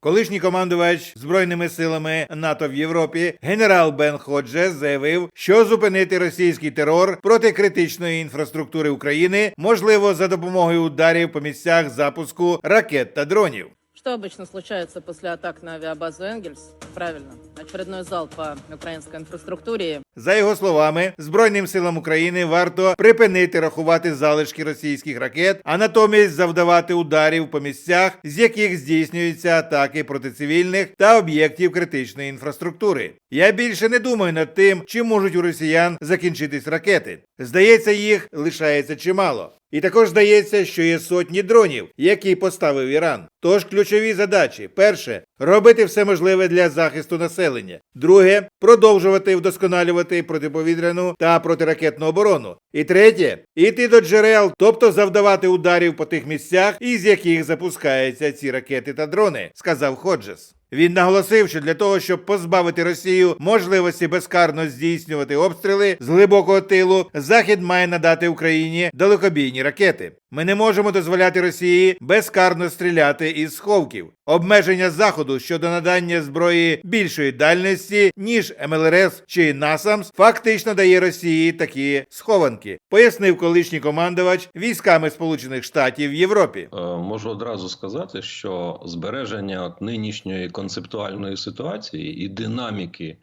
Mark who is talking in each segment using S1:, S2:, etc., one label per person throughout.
S1: Колишній командувач збройними силами НАТО в Європі генерал Бен Ходжес заявив, що зупинити російський терор проти критичної інфраструктури України можливо за допомогою ударів по місцях запуску ракет та дронів.
S2: Що обычно случается після атак на авіабазу Енгельс? Правильно, очередной залп по украинской инфраструктуре.
S1: За його словами, Збройним силам України варто припинити рахувати залишки російських ракет, а натомість завдавати ударів по місцях, з яких здійснюються атаки проти цивільних та об'єктів критичної інфраструктури. Я більше не думаю над тим, чи можуть у росіян закінчитись ракети. Здається, їх лишається чимало. І також здається, що є сотні дронів, які поставив Іран. Тож ключові задачі: перше робити все можливе для захисту населення. Друге продовжувати вдосконалювати протиповітряну та протиракетну оборону. І третє іти до джерел, тобто завдавати ударів по тих місцях, із яких запускаються ці ракети та дрони, сказав Ходжес. Він наголосив, що для того, щоб позбавити Росію можливості безкарно здійснювати обстріли з глибокого тилу, Захід має надати Україні далекобійні ракети. Ми не можемо дозволяти Росії безкарно стріляти із сховків. Обмеження заходу щодо надання зброї більшої дальності ніж МЛРС чи НАСАМС фактично дає Росії такі схованки, пояснив колишній командувач військами Сполучених Штатів в Європі.
S3: Е, Можу одразу сказати, що збереження нинішньої концептуальної ситуації і динаміки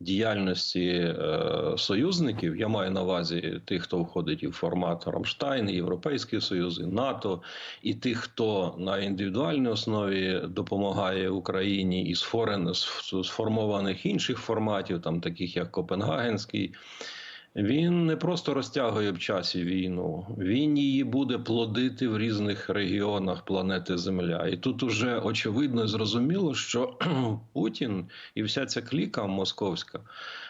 S3: діяльності е, союзників, я маю на увазі тих, хто входить і в формат Рамштайн, і Європейський Союз, і НАТО, і тих, хто на індивідуальній основі допомагає Україні із форен з сформованих інших форматів, там таких як Копенгагенський. Він не просто розтягує в часі війну, він її буде плодити в різних регіонах планети Земля. І тут уже очевидно і зрозуміло, що Путін і вся ця кліка московська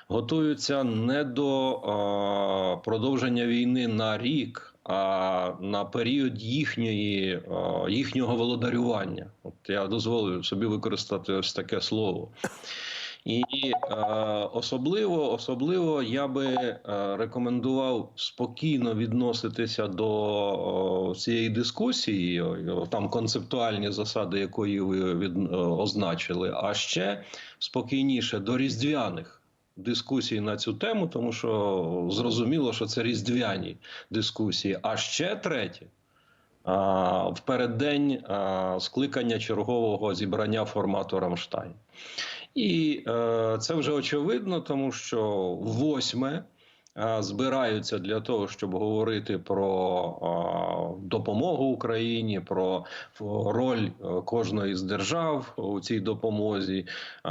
S3: готуються не до а, продовження війни на рік, а на період їхньої, а, їхнього володарювання. От я дозволю собі використати ось таке слово. І е, особливо, особливо я би е, рекомендував спокійно відноситися до цієї дискусії, там концептуальні засади, якої ви від, е, означили, а ще спокійніше до різдвяних дискусій на цю тему, тому що зрозуміло, що це різдвяні дискусії. А ще третє. В переддень скликання чергового зібрання формату Рамштайн. І е, це вже очевидно, тому що восьме збираються для того, щоб говорити про е, допомогу Україні, про роль е, кожної з держав у цій допомозі, е,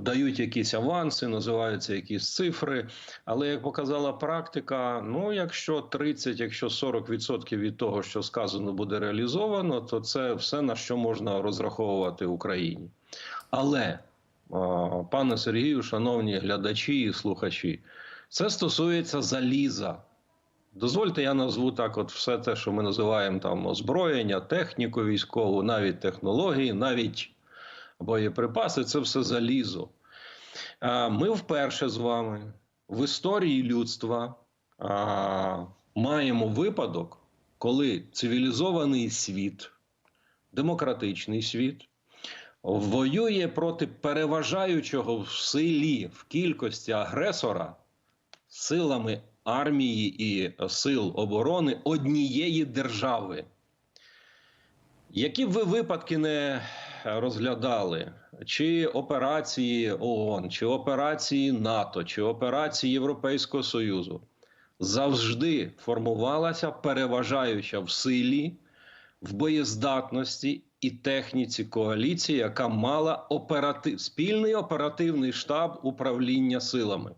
S3: дають якісь аванси, називаються якісь цифри. Але як показала практика, ну якщо 30, якщо 40% від того, що сказано, буде реалізовано, то це все на що можна розраховувати Україні. Але Пане Сергію, шановні глядачі і слухачі, це стосується заліза. Дозвольте, я назву так: от все те, що ми називаємо там озброєння, техніку військову, навіть технології, навіть боєприпаси це все залізо. Ми вперше з вами в історії людства маємо випадок, коли цивілізований світ, демократичний світ воює проти переважаючого в силі в кількості агресора силами армії і сил оборони однієї держави. Які б ви випадки не розглядали, чи операції ООН, чи операції НАТО, чи операції Європейського Союзу, завжди формувалася переважаюча в силі, в боєздатності і техніці коаліції, яка мала оператив, спільний оперативний штаб управління силами.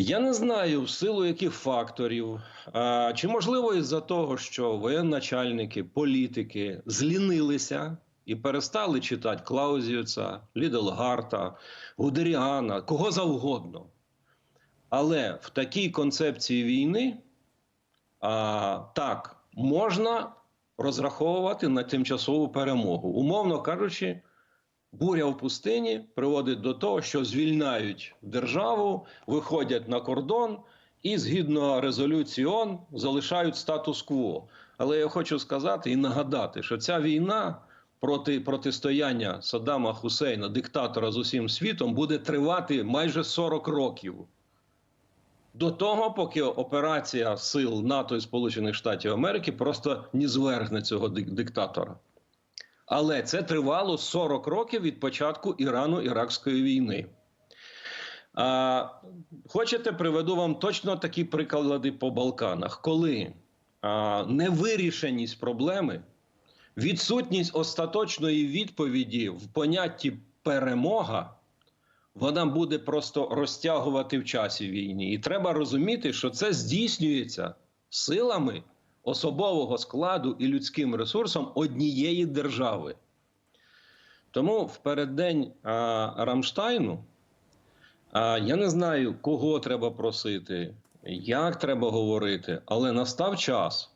S3: Я не знаю, в силу яких факторів, а, чи можливо із-за того, що воєначальники, політики злінилися і перестали читати Клаузіуса, Ліделгарта, Гудеріана, кого завгодно. Але в такій концепції війни а, так можна розраховувати на тимчасову перемогу. Умовно кажучи, буря в пустині приводить до того, що звільняють державу, виходять на кордон і згідно резолюції ООН залишають статус-кво. Але я хочу сказати і нагадати, що ця війна проти протистояння Саддама Хусейна, диктатора з усім світом, буде тривати майже 40 років. До того, поки операція сил НАТО і Сполучених Штатів Америки просто не звергне цього диктатора. Але це тривало 40 років від початку Ірано-Іракської війни. А, хочете, приведу вам точно такі приклади по Балканах, коли а, невирішеність проблеми, відсутність остаточної відповіді в понятті перемога, вона буде просто розтягувати в часі війні. І треба розуміти, що це здійснюється силами особового складу і людським ресурсом однієї держави. Тому в переддень а, Рамштайну а, я не знаю, кого треба просити, як треба говорити, але настав час.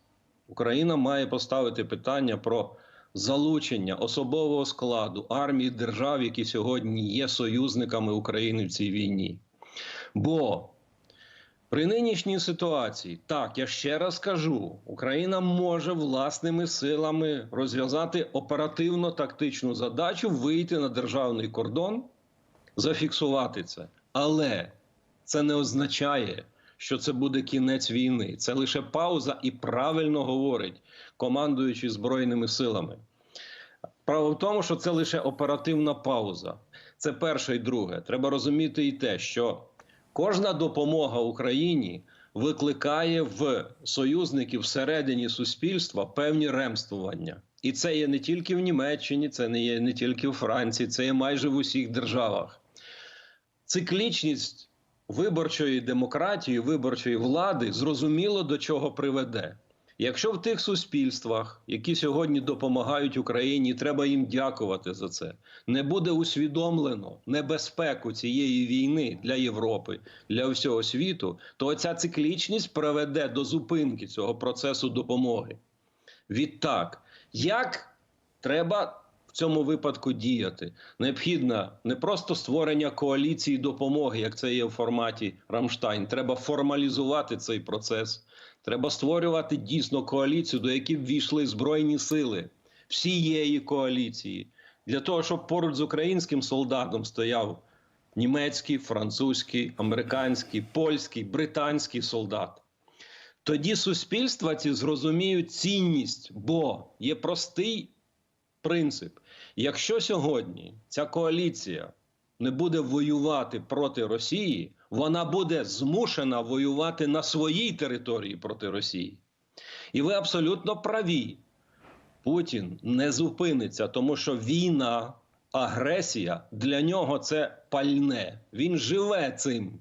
S3: Україна має поставити питання про залучення особового складу армії держав, які сьогодні є союзниками України в цій війні. Бо при нинішній ситуації, так, я ще раз кажу, Україна може власними силами розв'язати оперативно-тактичну задачу, вийти на державний кордон, зафіксувати це. Але це не означає, що це буде кінець війни. Це лише пауза, і правильно говорить командуючий Збройними силами. Право в тому, що це лише оперативна пауза. Це перше і друге. Треба розуміти і те, що кожна допомога Україні викликає в союзників всередині суспільства певні ремствування. І це є не тільки в Німеччині, це не є не тільки в Франції, це є майже в усіх державах. Циклічність виборчої демократії, виборчої влади зрозуміло до чого приведе. Якщо в тих суспільствах, які сьогодні допомагають Україні, треба їм дякувати за це, не буде усвідомлено небезпеку цієї війни для Європи, для всього світу, то ця циклічність приведе до зупинки цього процесу допомоги. Відтак, як треба в цьому випадку діяти? Необхідно не просто створення коаліції допомоги, як це є в форматі Рамштайн. Треба формалізувати цей процес. Треба створювати дійсно коаліцію, до якої б війшли збройні сили всієї коаліції, для того, щоб поруч з українським солдатом стояв німецький, французький, американський, польський, британський солдат. Тоді суспільства ці зрозуміють цінність, бо є простий принцип: якщо сьогодні ця коаліція не буде воювати проти Росії, вона буде змушена воювати на своїй території проти Росії. І ви абсолютно праві. Путін не зупиниться, тому що війна, агресія для нього це пальне. Він живе цим.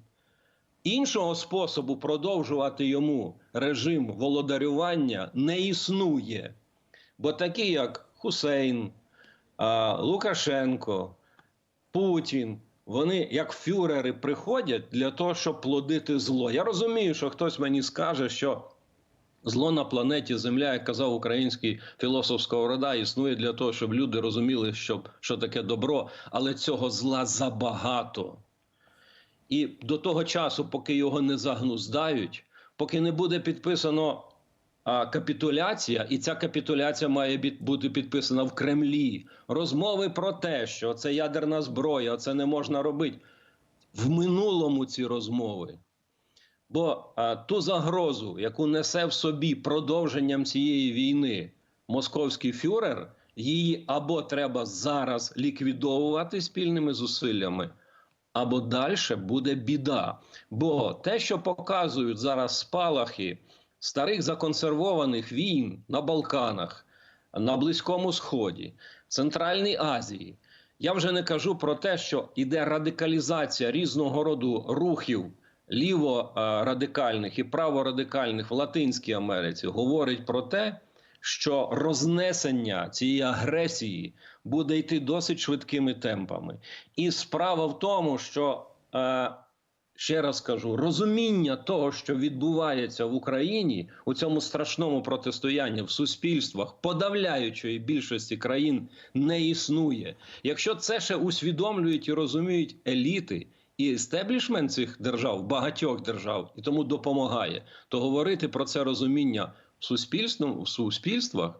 S3: Іншого способу продовжувати йому режим володарювання не існує. Бо такі, як Хусейн, Лукашенко, Путін, вони як фюрери приходять для того, щоб плодити зло. Я розумію, що хтось мені скаже, що зло на планеті Земля, як казав український філософ Сковорода, існує для того, щоб люди розуміли, що, що таке добро, але цього зла забагато. І до того часу, поки його не загнуздають, поки не буде підписано капітуляція, і ця капітуляція має бути підписана в Кремлі. Розмови про те, що це ядерна зброя, це не можна робити. В минулому ці розмови. Бо а, ту загрозу, яку несе в собі продовженням цієї війни московський фюрер, її або треба зараз ліквідовувати спільними зусиллями, або далі буде біда. Бо те, що показують зараз спалахи старих законсервованих війн на Балканах, на Близькому Сході, Центральній Азії. Я вже не кажу про те, що іде радикалізація різного роду рухів ліворадикальних і праворадикальних в Латинській Америці. Говорить про те, що рознесення цієї агресії буде йти досить швидкими темпами. І справа в тому, що е, ще раз кажу, розуміння того, що відбувається в Україні у цьому страшному протистоянні в суспільствах подавляючої більшості країн не існує. Якщо це ще усвідомлюють і розуміють еліти. І естеблішмент цих держав, багатьох держав, і тому допомагає, то говорити про це розуміння в суспільствах